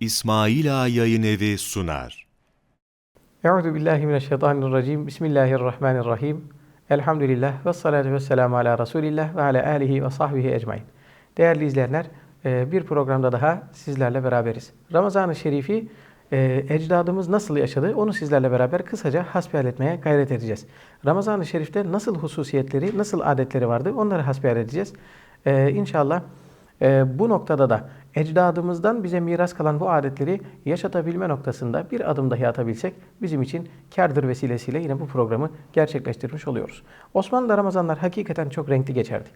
İsmaila Yayın Evi sunar. Euzu billahi mineşşeytanirracim. Bismillahirrahmanirrahim. Elhamdülillah ve salatu ve selamu ala Resulillah ve ala alihi ve sahbihi ecmain. Değerli izleyenler, e, bir programda daha sizlerle beraberiz. Ramazan-ı Şerif'i e, ecdadımız nasıl yaşadı onu sizlerle beraber kısaca hasbihal etmeye gayret edeceğiz. Ramazan-ı Şerif'te nasıl hususiyetleri, nasıl adetleri vardı onları hasbihal edeceğiz. E, İnşallah bu noktada da ecdadımızdan bize miras kalan bu adetleri yaşatabilme noktasında bir adım dahi atabilsek bizim için kârdır vesilesiyle yine bu programı gerçekleştirmiş oluyoruz. Osmanlı Ramazanlar hakikaten çok renkli geçerdi.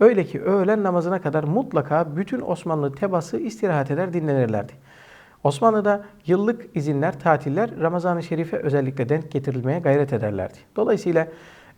Öyle ki öğlen namazına kadar mutlaka bütün Osmanlı tebası istirahat eder dinlenirlerdi. Osmanlı'da yıllık izinler, tatiller Ramazan-ı Şerif'e özellikle denk getirilmeye gayret ederlerdi. Dolayısıyla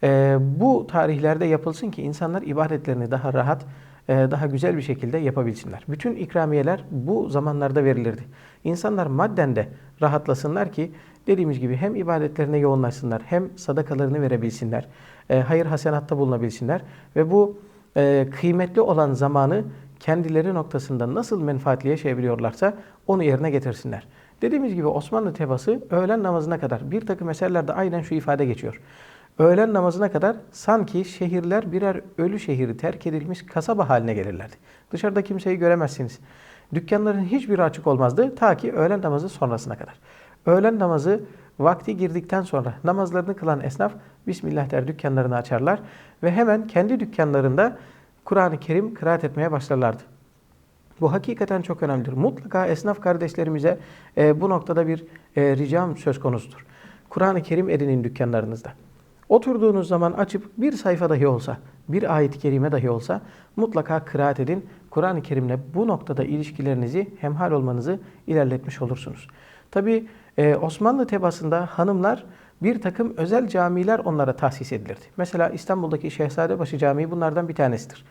e, bu tarihlerde yapılsın ki insanlar ibadetlerini daha rahat, daha güzel bir şekilde yapabilsinler. Bütün ikramiyeler bu zamanlarda verilirdi. İnsanlar madden de rahatlasınlar ki dediğimiz gibi hem ibadetlerine yoğunlaşsınlar hem sadakalarını verebilsinler. E, hayır hasenatta bulunabilsinler ve bu e, kıymetli olan zamanı kendileri noktasında nasıl menfaatli yaşayabiliyorlarsa onu yerine getirsinler. Dediğimiz gibi Osmanlı tebası öğlen namazına kadar bir takım eserlerde aynen şu ifade geçiyor. Öğlen namazına kadar sanki şehirler birer ölü şehri terk edilmiş kasaba haline gelirlerdi. Dışarıda kimseyi göremezsiniz. Dükkanların hiçbiri açık olmazdı ta ki öğlen namazı sonrasına kadar. Öğlen namazı vakti girdikten sonra namazlarını kılan esnaf Bismillah der dükkanlarını açarlar ve hemen kendi dükkanlarında Kur'an-ı Kerim kıraat etmeye başlarlardı. Bu hakikaten çok önemlidir. Mutlaka esnaf kardeşlerimize e, bu noktada bir e, ricam söz konusudur. Kur'an-ı Kerim edinin dükkanlarınızda. Oturduğunuz zaman açıp bir sayfa dahi olsa, bir ayet-i kerime dahi olsa mutlaka kıraat edin. Kur'an-ı Kerim'le bu noktada ilişkilerinizi hemhal olmanızı ilerletmiş olursunuz. Tabi e, Osmanlı tebasında hanımlar bir takım özel camiler onlara tahsis edilirdi. Mesela İstanbul'daki Şehzadebaşı Camii bunlardan bir tanesidir.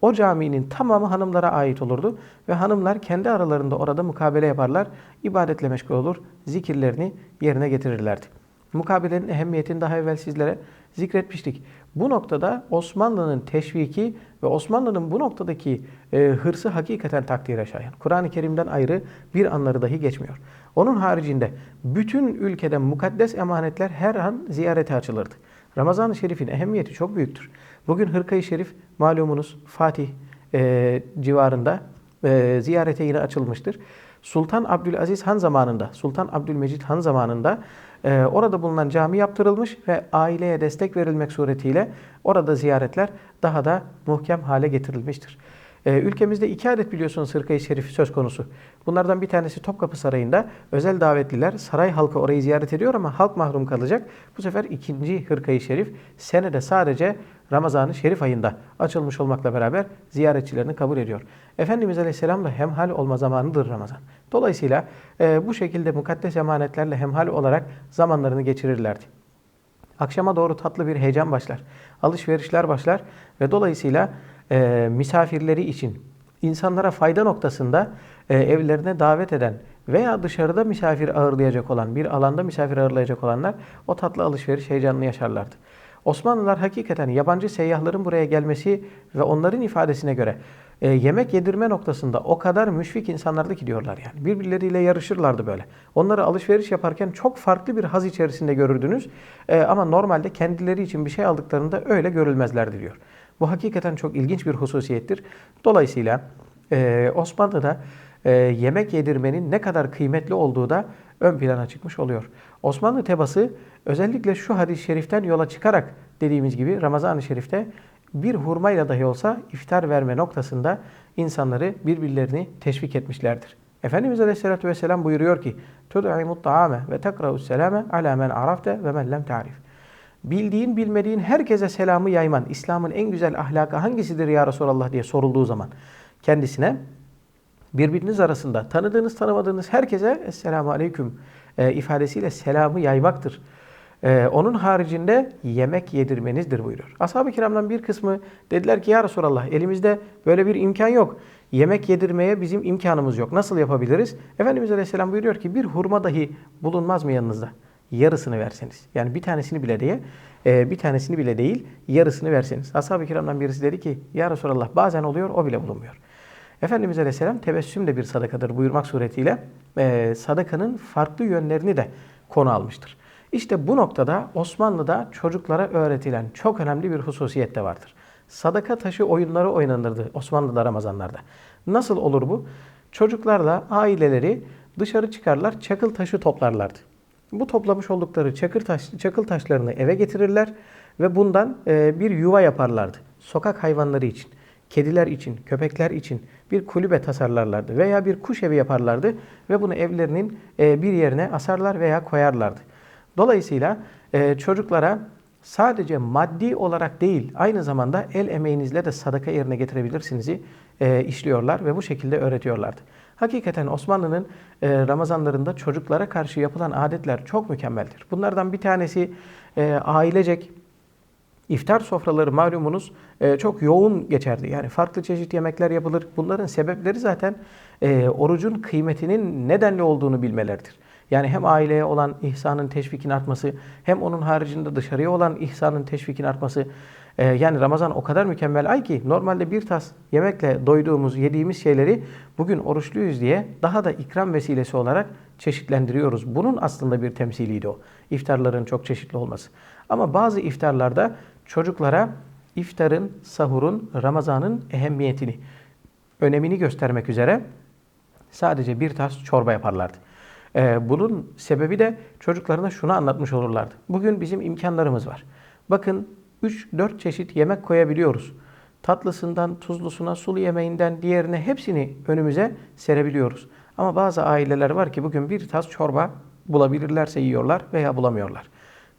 O caminin tamamı hanımlara ait olurdu ve hanımlar kendi aralarında orada mukabele yaparlar, ibadetle meşgul olur, zikirlerini yerine getirirlerdi. Mukabelenin ehemmiyetini daha evvel sizlere zikretmiştik. Bu noktada Osmanlı'nın teşviki ve Osmanlı'nın bu noktadaki e, hırsı hakikaten takdire şayan. Kur'an-ı Kerim'den ayrı bir anları dahi geçmiyor. Onun haricinde bütün ülkede mukaddes emanetler her an ziyarete açılırdı. Ramazan-ı Şerif'in ehemmiyeti çok büyüktür. Bugün Hırkayı Şerif malumunuz Fatih e, civarında e, ziyarete yine açılmıştır. Sultan Abdülaziz Han zamanında, Sultan Abdülmecit Han zamanında e, orada bulunan cami yaptırılmış ve aileye destek verilmek suretiyle orada ziyaretler daha da muhkem hale getirilmiştir. Ee, ülkemizde iki adet biliyorsunuz hırkayı şerif söz konusu. Bunlardan bir tanesi Topkapı Sarayı'nda özel davetliler saray halkı orayı ziyaret ediyor ama halk mahrum kalacak. Bu sefer ikinci hırkayı şerif senede sadece Ramazan-ı Şerif ayında açılmış olmakla beraber ziyaretçilerini kabul ediyor. Efendimiz Aleyhisselam'la hemhal olma zamanıdır Ramazan. Dolayısıyla e, bu şekilde mukaddes emanetlerle hemhal olarak zamanlarını geçirirlerdi. Akşama doğru tatlı bir heyecan başlar. Alışverişler başlar ve dolayısıyla e, misafirleri için insanlara fayda noktasında e, evlerine davet eden veya dışarıda misafir ağırlayacak olan, bir alanda misafir ağırlayacak olanlar o tatlı alışveriş heyecanını yaşarlardı. Osmanlılar hakikaten yabancı seyyahların buraya gelmesi ve onların ifadesine göre e, yemek yedirme noktasında o kadar müşfik insanlardı ki diyorlar yani. Birbirleriyle yarışırlardı böyle. Onları alışveriş yaparken çok farklı bir haz içerisinde görürdünüz. E, ama normalde kendileri için bir şey aldıklarında öyle görülmezlerdi diyor. Bu hakikaten çok ilginç bir hususiyettir. Dolayısıyla e, Osmanlı'da e, yemek yedirmenin ne kadar kıymetli olduğu da ön plana çıkmış oluyor. Osmanlı tebası özellikle şu hadis-i şeriften yola çıkarak dediğimiz gibi Ramazan-ı Şerif'te bir hurmayla dahi olsa iftar verme noktasında insanları birbirlerini teşvik etmişlerdir. Efendimiz Aleyhisselatü Vesselam buyuruyor ki تُدْعِمُ الطَّعَامَ وَتَقْرَوُ السَّلَامَ عَلَى مَنْ عَرَفْتَ وَمَنْ لَمْ تَعْرِفْ bildiğin bilmediğin herkese selamı yayman, İslam'ın en güzel ahlakı hangisidir ya Resulallah diye sorulduğu zaman kendisine birbiriniz arasında tanıdığınız tanımadığınız herkese Esselamu Aleyküm e, ifadesiyle selamı yaymaktır. E, onun haricinde yemek yedirmenizdir buyuruyor. Ashab-ı kiramdan bir kısmı dediler ki ya Resulallah elimizde böyle bir imkan yok. Yemek yedirmeye bizim imkanımız yok. Nasıl yapabiliriz? Efendimiz Aleyhisselam buyuruyor ki bir hurma dahi bulunmaz mı yanınızda? yarısını verseniz. Yani bir tanesini bile diye e, bir tanesini bile değil yarısını verseniz. Ashab-ı kiramdan birisi dedi ki ya Resulallah bazen oluyor o bile bulunmuyor. Efendimiz Aleyhisselam tebessüm de bir sadakadır buyurmak suretiyle e, sadakanın farklı yönlerini de konu almıştır. İşte bu noktada Osmanlı'da çocuklara öğretilen çok önemli bir hususiyet de vardır. Sadaka taşı oyunları oynanırdı Osmanlı'da Ramazanlarda. Nasıl olur bu? Çocuklarla aileleri dışarı çıkarlar, çakıl taşı toplarlardı. Bu toplamış oldukları çakır taş, çakıl taşlarını eve getirirler ve bundan e, bir yuva yaparlardı. Sokak hayvanları için, kediler için, köpekler için bir kulübe tasarlarlardı veya bir kuş evi yaparlardı ve bunu evlerinin e, bir yerine asarlar veya koyarlardı. Dolayısıyla e, çocuklara sadece maddi olarak değil aynı zamanda el emeğinizle de sadaka yerine getirebilirsiniz'i e, işliyorlar ve bu şekilde öğretiyorlardı. Hakikaten Osmanlı'nın e, Ramazanlarında çocuklara karşı yapılan adetler çok mükemmeldir. Bunlardan bir tanesi e, ailecek iftar sofraları malumunuz e, çok yoğun geçerdi. Yani farklı çeşit yemekler yapılır. Bunların sebepleri zaten e, orucun kıymetinin nedenli olduğunu bilmeleridir. Yani hem aileye olan ihsanın teşvikin artması, hem onun haricinde dışarıya olan ihsanın teşvikin artması. Ee, yani Ramazan o kadar mükemmel ay ki normalde bir tas yemekle doyduğumuz, yediğimiz şeyleri bugün oruçluyuz diye daha da ikram vesilesi olarak çeşitlendiriyoruz. Bunun aslında bir temsiliydi o. İftarların çok çeşitli olması. Ama bazı iftarlarda çocuklara iftarın, sahurun, Ramazan'ın ehemmiyetini, önemini göstermek üzere sadece bir tas çorba yaparlardı. Ee, bunun sebebi de çocuklarına şunu anlatmış olurlardı. Bugün bizim imkanlarımız var. Bakın 3-4 çeşit yemek koyabiliyoruz. Tatlısından, tuzlusuna, sulu yemeğinden diğerine hepsini önümüze serebiliyoruz. Ama bazı aileler var ki bugün bir tas çorba bulabilirlerse yiyorlar veya bulamıyorlar.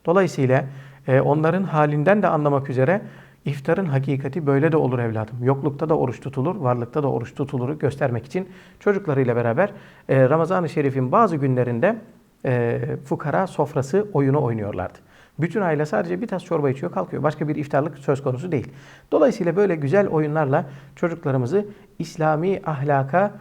Dolayısıyla e, onların halinden de anlamak üzere iftarın hakikati böyle de olur evladım. Yoklukta da oruç tutulur, varlıkta da oruç tutulur göstermek için çocuklarıyla beraber e, Ramazan-ı Şerif'in bazı günlerinde e, fukara sofrası oyunu oynuyorlardı. Bütün aile sadece bir tas çorba içiyor, kalkıyor. Başka bir iftarlık söz konusu değil. Dolayısıyla böyle güzel oyunlarla çocuklarımızı İslami ahlaka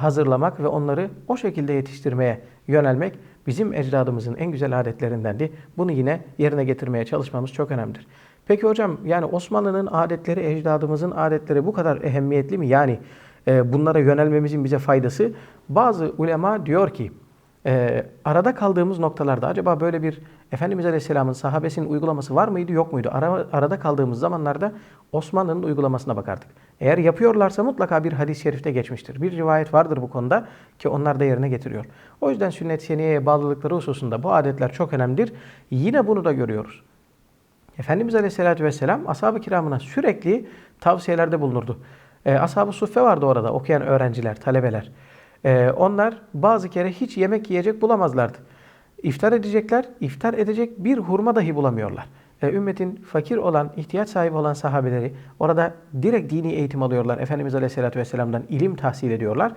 hazırlamak ve onları o şekilde yetiştirmeye yönelmek bizim ecdadımızın en güzel adetlerindendi. Bunu yine yerine getirmeye çalışmamız çok önemlidir. Peki hocam yani Osmanlı'nın adetleri, ecdadımızın adetleri bu kadar ehemmiyetli mi? Yani e, bunlara yönelmemizin bize faydası. Bazı ulema diyor ki e, arada kaldığımız noktalarda acaba böyle bir Efendimiz Aleyhisselam'ın sahabesinin uygulaması var mıydı yok muydu? Ara, arada kaldığımız zamanlarda Osmanlı'nın uygulamasına bakardık. Eğer yapıyorlarsa mutlaka bir hadis-i şerifte geçmiştir. Bir rivayet vardır bu konuda ki onlar da yerine getiriyor. O yüzden sünnet seniyeye bağlılıkları hususunda bu adetler çok önemlidir. Yine bunu da görüyoruz. Efendimiz Aleyhisselatü Vesselam ashab-ı kiramına sürekli tavsiyelerde bulunurdu. E, ashab-ı suffe vardı orada okuyan öğrenciler, talebeler. E, onlar bazı kere hiç yemek yiyecek bulamazlardı. İftar edecekler, iftar edecek bir hurma dahi bulamıyorlar. E, ümmetin fakir olan, ihtiyaç sahibi olan sahabeleri orada direkt dini eğitim alıyorlar. Efendimiz Aleyhisselatü Vesselam'dan ilim tahsil ediyorlar.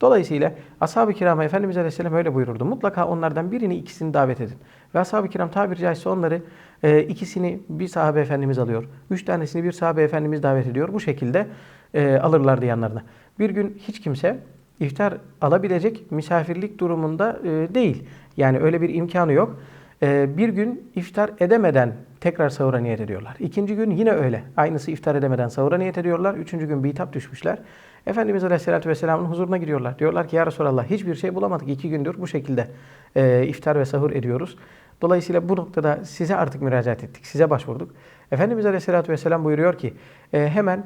Dolayısıyla ashab-ı kirama Efendimiz Aleyhisselam öyle buyururdu. Mutlaka onlardan birini ikisini davet edin. Ve ashab-ı kiram tabiri caizse onları e, ikisini bir sahabe efendimiz alıyor. Üç tanesini bir sahabe efendimiz davet ediyor. Bu şekilde e, alırlardı yanlarına. Bir gün hiç kimse iftar alabilecek misafirlik durumunda e, değil. Yani öyle bir imkanı yok. E, bir gün iftar edemeden tekrar sahura niyet ediyorlar. İkinci gün yine öyle. Aynısı iftar edemeden sahura niyet ediyorlar. Üçüncü gün bitap düşmüşler. Efendimiz Aleyhisselatü Vesselam'ın huzuruna gidiyorlar. Diyorlar ki ya Resulallah hiçbir şey bulamadık. İki gündür bu şekilde e, iftar ve sahur ediyoruz. Dolayısıyla bu noktada size artık müracaat ettik. Size başvurduk. Efendimiz Aleyhisselatü Vesselam buyuruyor ki e, hemen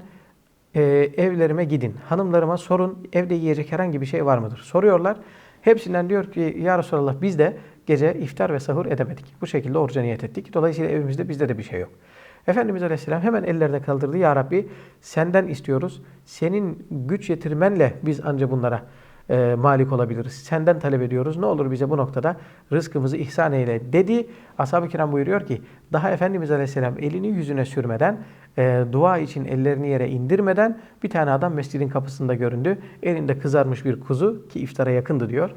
e, evlerime gidin. Hanımlarıma sorun evde yiyecek herhangi bir şey var mıdır? Soruyorlar. Hepsinden diyor ki ya Resulallah biz de gece iftar ve sahur edemedik. Bu şekilde oruca niyet ettik. Dolayısıyla evimizde bizde de bir şey yok. Efendimiz Aleyhisselam hemen ellerine kaldırdı. Ya Rabbi senden istiyoruz. Senin güç yetirmenle biz anca bunlara e, malik olabiliriz. Senden talep ediyoruz. Ne olur bize bu noktada rızkımızı ihsan eyle dedi. Ashab-ı kiram buyuruyor ki daha Efendimiz Aleyhisselam elini yüzüne sürmeden e, dua için ellerini yere indirmeden bir tane adam mescidin kapısında göründü. Elinde kızarmış bir kuzu ki iftara yakındı diyor.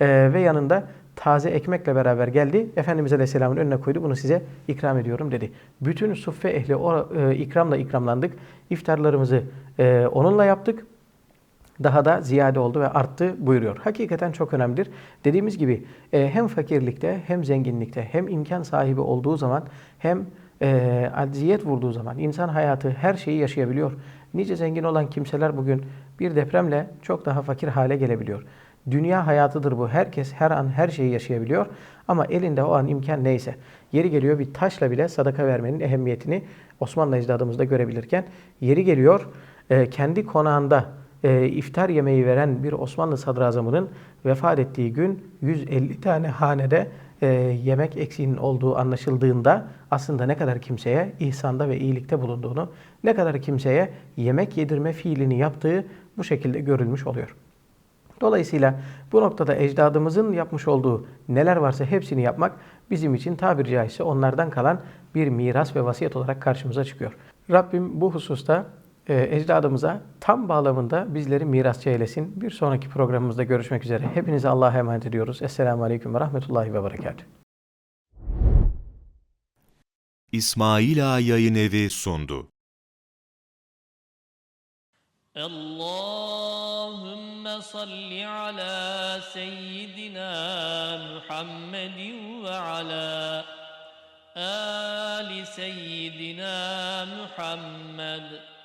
E, ve yanında taze ekmekle beraber geldi. Efendimiz Aleyhisselam'ın önüne koydu. Bunu size ikram ediyorum dedi. Bütün suffe ehli o e, ikramla ikramlandık. İftarlarımızı e, onunla yaptık daha da ziyade oldu ve arttı buyuruyor. Hakikaten çok önemlidir. Dediğimiz gibi e, hem fakirlikte hem zenginlikte hem imkan sahibi olduğu zaman hem e, acziyet vurduğu zaman insan hayatı her şeyi yaşayabiliyor. Nice zengin olan kimseler bugün bir depremle çok daha fakir hale gelebiliyor. Dünya hayatıdır bu. Herkes her an her şeyi yaşayabiliyor ama elinde o an imkan neyse. Yeri geliyor bir taşla bile sadaka vermenin ehemmiyetini Osmanlı ecdadımızda görebilirken yeri geliyor e, kendi konağında e, iftar yemeği veren bir Osmanlı sadrazamının vefat ettiği gün 150 tane hanede e, yemek eksiğinin olduğu anlaşıldığında aslında ne kadar kimseye ihsanda ve iyilikte bulunduğunu, ne kadar kimseye yemek yedirme fiilini yaptığı bu şekilde görülmüş oluyor. Dolayısıyla bu noktada ecdadımızın yapmış olduğu neler varsa hepsini yapmak bizim için tabiri caizse onlardan kalan bir miras ve vasiyet olarak karşımıza çıkıyor. Rabbim bu hususta e, ecdadımıza tam bağlamında bizleri mirasçı eylesin. Bir sonraki programımızda görüşmek üzere. Hepinize Allah'a emanet ediyoruz. Esselamu Aleyküm ve Rahmetullahi ve Berekatuhu. İsmail Ağa Yayın Evi sundu. Allahümme salli ala seyyidina Muhammedin ve ala ali seyyidina Muhammed.